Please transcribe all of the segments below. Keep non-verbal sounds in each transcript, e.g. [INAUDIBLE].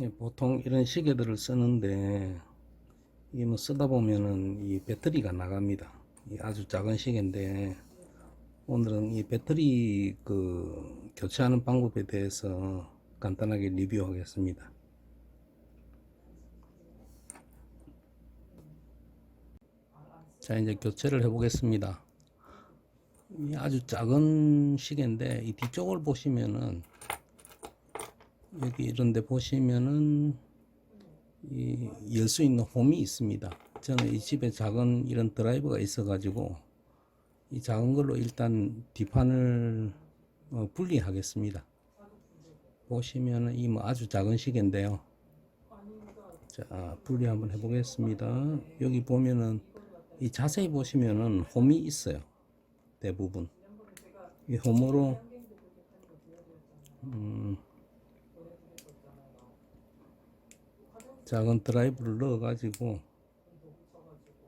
예, 보통 이런 시계들을 쓰는데 이게 뭐 쓰다 보면은 이 배터리가 나갑니다. 이 아주 작은 시계인데 오늘은 이 배터리 그 교체하는 방법에 대해서 간단하게 리뷰하겠습니다. 자 이제 교체를 해 보겠습니다. 이 아주 작은 시계인데 이 뒤쪽을 보시면은 여기 이런 데 보시면은 열 수 있는 홈이 있습니다. 저는 이 집에 작은 이런 드라이버가 있어 가지고 이 작은 걸로 일단 뒷판을 어, 분리하겠습니다. 보시면은 이 뭐 아주 작은 시계인데요. 자, 분리 한번 해보겠습니다. 여기 보면은 이 자세히 보시면은 홈이 있어요. 대부분. 이 홈으로 음, 작은 드라이브를 넣어 가지고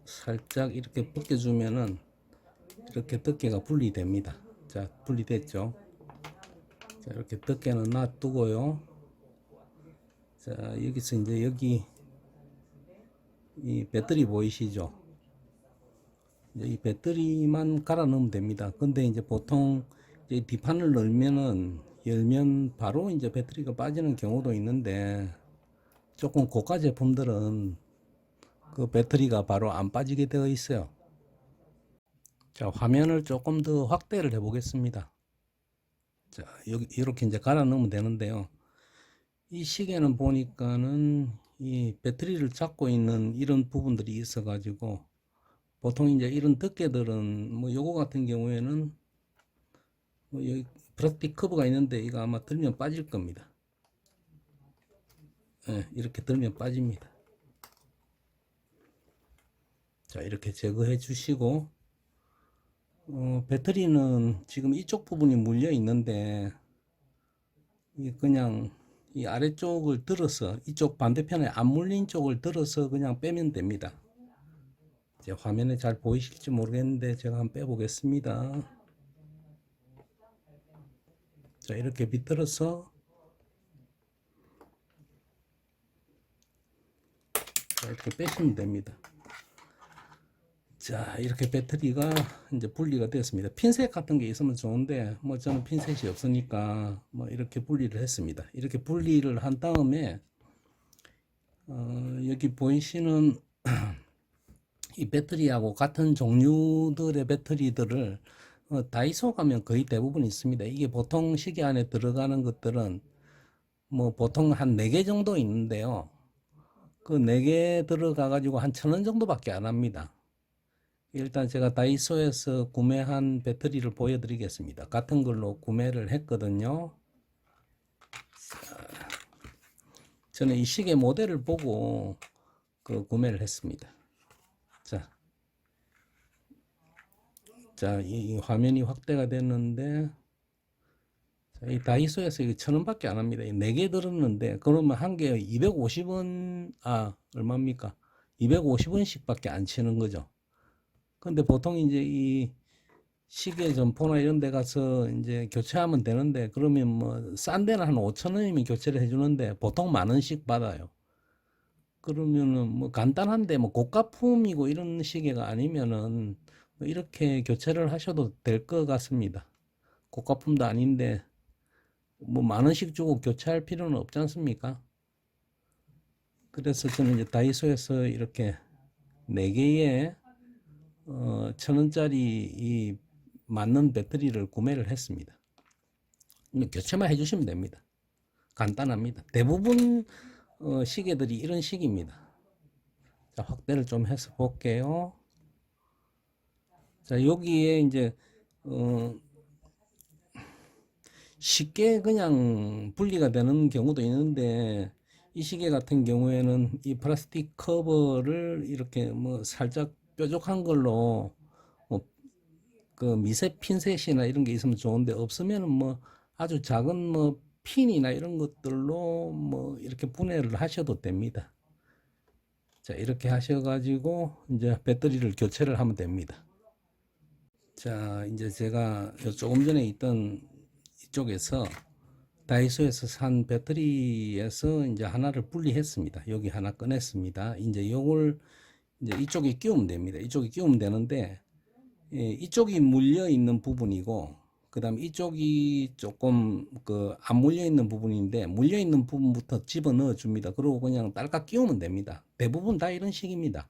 살짝 이렇게 벗겨주면은 이렇게 덮개가 분리됩니다. 자, 분리됐죠? 자, 이렇게 덮개는 놔두고요. 자, 여기서 이제 여기 이 배터리 보이시죠? 이 배터리만 갈아 넣으면 됩니다. 근데 이제 보통 이제 뒷판을 열면은 열면 바로 이제 배터리가 빠지는 경우도 있는데 조금 고가 제품들은 그 배터리가 바로 안 빠지게 되어 있어요. 자, 화면을 조금 더 확대를 해 보겠습니다. 자, 여기 이렇게 이제 갈아 넣으면 되는데요. 이 시계는 보니까는 이 배터리를 잡고 있는 이런 부분들이 있어 가지고 보통 이제 이런 덮개들은 뭐 요거 같은 경우에는 뭐 여기 플라스틱 커버가 있는데 이거 아마 들면 빠질 겁니다. 예, 이렇게 들면 빠집니다. 자, 이렇게 제거해 주시고, 어, 배터리는 지금 이쪽 부분이 물려 있는데, 이 그냥 이 아래쪽을 들어서, 이쪽 반대편에 안 물린 쪽을 들어서 그냥 빼면 됩니다. 이제 화면에 잘 보이실지 모르겠는데, 제가 한번 빼보겠습니다. 자, 이렇게 비틀어서, 자, 이렇게 빼시면 됩니다. 자, 이렇게 배터리가 이제 분리가 되었습니다. 핀셋 같은 게 있으면 좋은데, 뭐 저는 핀셋이 없으니까 뭐 이렇게 분리를 했습니다. 이렇게 분리를 한 다음에, 어, 여기 보이시는 [CLEARS THROAT] 이 배터리하고 같은 종류들의 배터리들을 어, 다이소 가면 거의 대부분 있습니다. 이게 보통 시계 안에 들어가는 것들은 뭐 보통 한 4개 정도 있는데요. 그 네 개 들어가 가지고 한 천 원 정도밖에 안 합니다. 일단 제가 다이소에서 구매한 배터리를 보여드리겠습니다. 같은 걸로 구매를 했거든요. 자, 저는 이 시계 모델을 보고 그 구매를 했습니다. 자, 자, 이, 이 화면이 확대가 됐는데, 자, 이 다이소에서 이거 천 원밖에 안 합니다. 네 개 들었는데, 그러면 한 개에 250원, 아, 얼마입니까? 250원씩밖에 안 치는 거죠. 근데 보통 이제 이 시계 점포나 이런 데 가서 이제 교체하면 되는데, 그러면 뭐, 싼 데는 한 5천 원이면 교체를 해주는데, 보통 만 원씩 받아요. 그러면은 뭐 간단한데 뭐 고가품이고 이런 시계가 아니면은 뭐 이렇게 교체를 하셔도 될 것 같습니다. 고가품도 아닌데 뭐 만 원씩 주고 교체할 필요는 없지 않습니까? 그래서 저는 이제 다이소에서 이렇게 네 개의 어, 천 원짜리 이 맞는 배터리를 구매를 했습니다. 그냥 교체만 해주시면 됩니다. 간단합니다. 대부분 어, 시계들이 이런 식입니다. 자, 확대를 좀 해서 볼게요. 자, 여기에 이제, 어, 쉽게 그냥 분리가 되는 경우도 있는데, 이 시계 같은 경우에는 이 플라스틱 커버를 이렇게 뭐 살짝 뾰족한 걸로 뭐 그 미세 핀셋이나 이런 게 있으면 좋은데 없으면 뭐 아주 작은 뭐 핀이나 이런 것들로 뭐 이렇게 분해를 하셔도 됩니다. 자, 이렇게 하셔가지고 이제 배터리를 교체를 하면 됩니다. 자, 이제 제가 조금 전에 있던 이쪽에서 다이소에서 산 배터리에서 이제 하나를 분리했습니다. 여기 하나 꺼냈습니다. 이제 요걸 이제 이쪽에 끼우면 됩니다. 이쪽에 끼우면 되는데 예, 이쪽이 물려 있는 부분이고 그다음 이쪽이 조금 그 안 물려 있는 부분인데 물려 있는 부분부터 집어 넣어 줍니다. 그리고 그냥 딸깍 끼우면 됩니다. 대부분 다 이런 식입니다.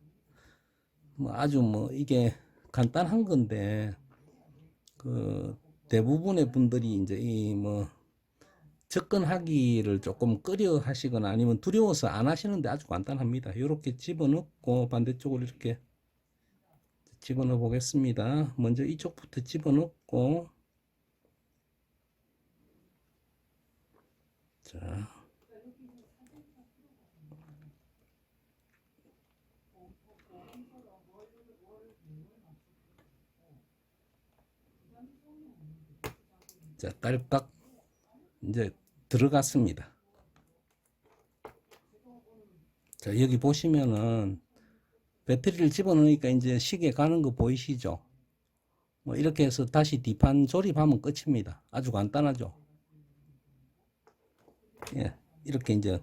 뭐 아주 뭐 이게 간단한 건데 그 대부분의 분들이 이제 이 뭐 접근하기를 조금 꺼려 하시거나 아니면 두려워서 안 하시는데 아주 간단합니다. 이렇게 집어넣고 반대쪽으로 이렇게 집어넣어 보겠습니다. 먼저 이쪽부터 집어넣고 자 자, 딸깍 이제 들어갔습니다. 자, 여기 보시면은 배터리를 집어넣으니까 이제 시계 가는 거 보이시죠? 뭐 이렇게 해서 다시 뒷판 조립하면 끝입니다. 아주 간단하죠? 예, 이렇게 이제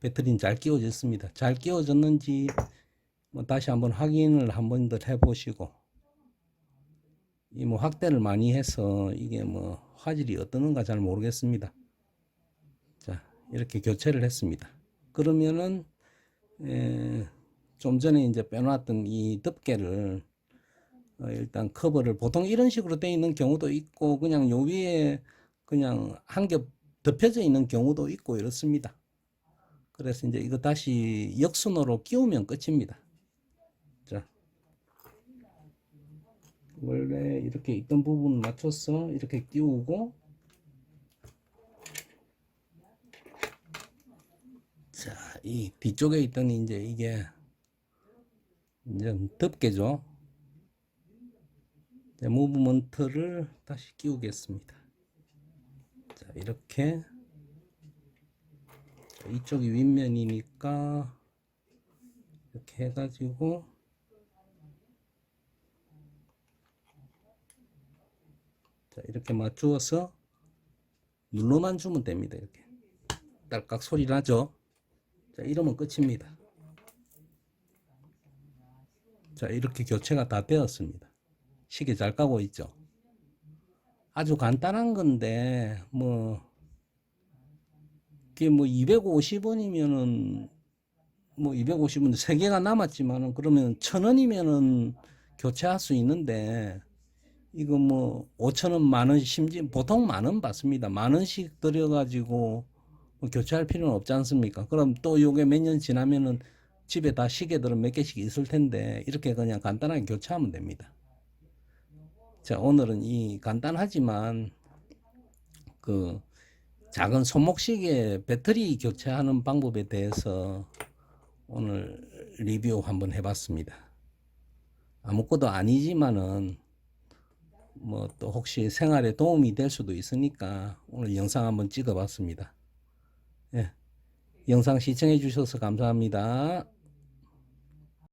배터리는 잘 끼워졌습니다. 잘 끼워졌는지 뭐 다시 한번 확인을 한 번 더 해보시고 이 뭐 확대를 많이 해서 이게 뭐 화질이 어떠는가 잘 모르겠습니다. 자, 이렇게 교체를 했습니다. 그러면은 에, 좀 전에 이제 빼놨던 이 덮개를 어, 일단 커버를 보통 이런 식으로 되어 있는 경우도 있고 그냥 요 위에 그냥 한 겹 덮여져 있는 경우도 있고 이렇습니다. 그래서 이제 이거 다시 역순으로 끼우면 끝입니다. 자, 원래 이렇게 있던 부분 맞춰서 이렇게 끼우고 자, 이 뒤쪽에 있던 이제 이게 이제 덮개죠. 이제 무브먼트를 다시 끼우겠습니다. 자, 이렇게 자, 이쪽이 윗면이니까 이렇게 해가지고 자, 이렇게 맞추어서 눌러만 주면 됩니다. 이렇게 딸깍 소리 나죠? 자, 이러면 끝입니다. 자, 이렇게 교체가 다 되었습니다. 시계 잘 까고 있죠? 아주 간단한 건데, 뭐, 이게 뭐 250원이면은, 뭐 250원, 세 개가 남았지만은, 그러면 천 원이면은 교체할 수 있는데, 이거 뭐 5천 원, 만 원, 심지 보통 만 원 받습니다. 만 원씩 들여가지고 뭐 교체할 필요는 없지 않습니까? 그럼 또 요게 몇 년 지나면은 집에 다 시계들은 몇 개씩 있을 텐데 이렇게 그냥 간단하게 교체하면 됩니다. 자, 오늘은 이 간단하지만 그 작은 손목시계 배터리 교체하는 방법에 대해서 오늘 리뷰 한번 해봤습니다. 아무것도 아니지만은 뭐 또 혹시 생활에 도움이 될 수도 있으니까 오늘 영상 한번 찍어 봤습니다. 예. 영상 시청해 주셔서 감사합니다.